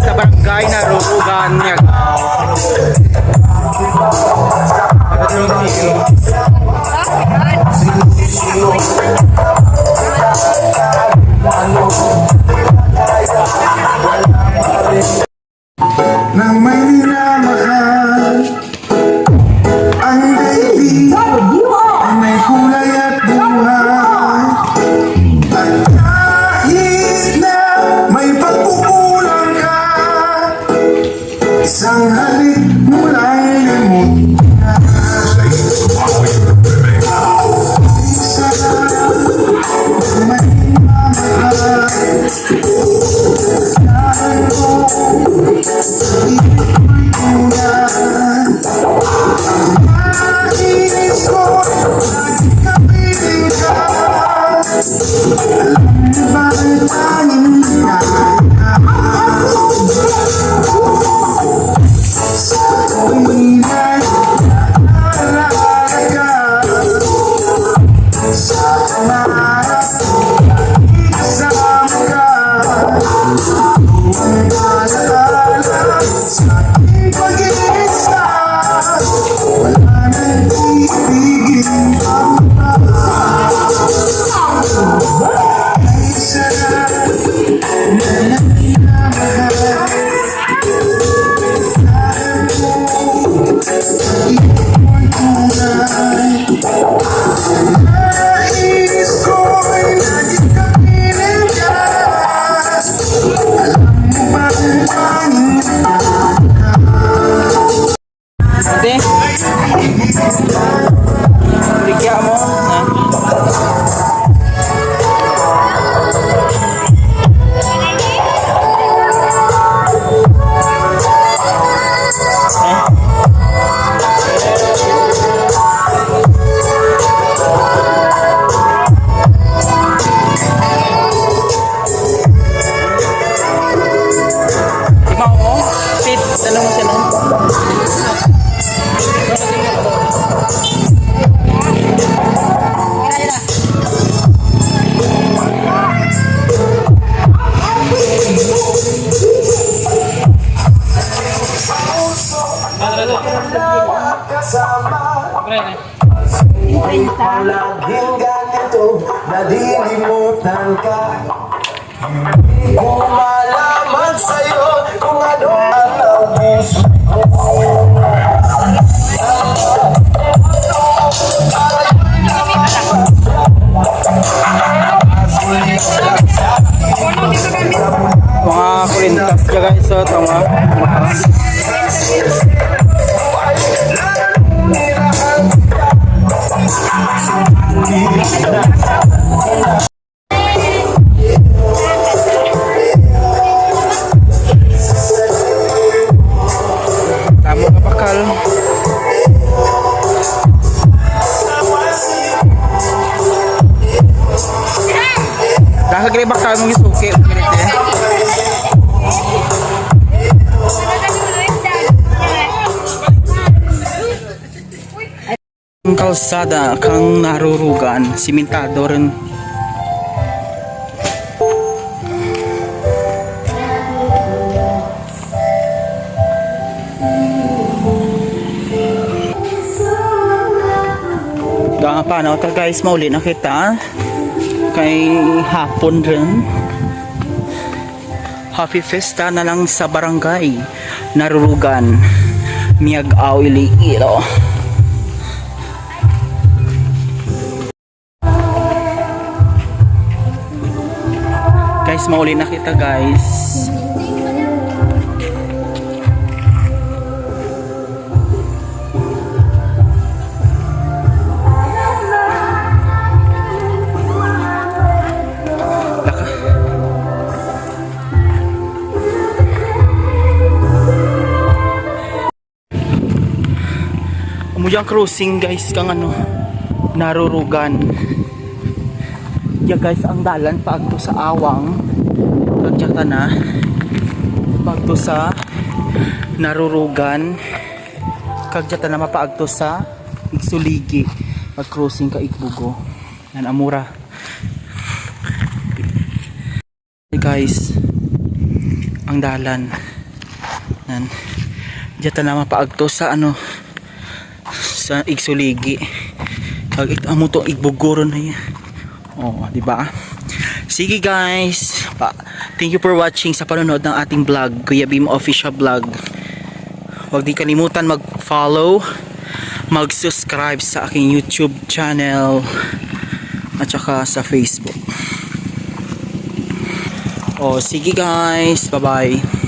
Sa barangay na Rurugan niya. Na may minamahal Ang daigdig ay may kulay at buhay. At kahit na may pagkukulang ka Isang halik mo lang limot Yeah. Palaging ganito, nalilimutan ka Hindi Mga kurintas dyan guys. So, tama. Tamo Dahil kaya bakal mong isuki. Ang kalsada kang narurugan, simentado rin. Dahil paano ka guys, mauli na kita. Kay hapon rin. Happy Festa na lang sa barangay. Narurugan. Miag-aw ilo. Guys, mauli na kita guys. Buyang crossing guys kang ano narurugan. Ya guys ang dalan paagto sa awang. Kagyata na paagto sa narurugan. Kagyata na mapaagto sa igsuligi. Pag crossing ka igbugo. Yan amura. Hey guys ang dalan. Yan. Diyan na mapaagto sa ano sa igsuligi. Kag amo to igbugoro na yan. Oh, di ba? Sige guys. Pa, thank you for watching sa panonood ng ating vlog, Kuya Bim Official Vlog. Huwag di kalimutan mag-follow, mag-subscribe sa aking YouTube channel at saka sa Facebook. Oh, sige guys. Bye-bye.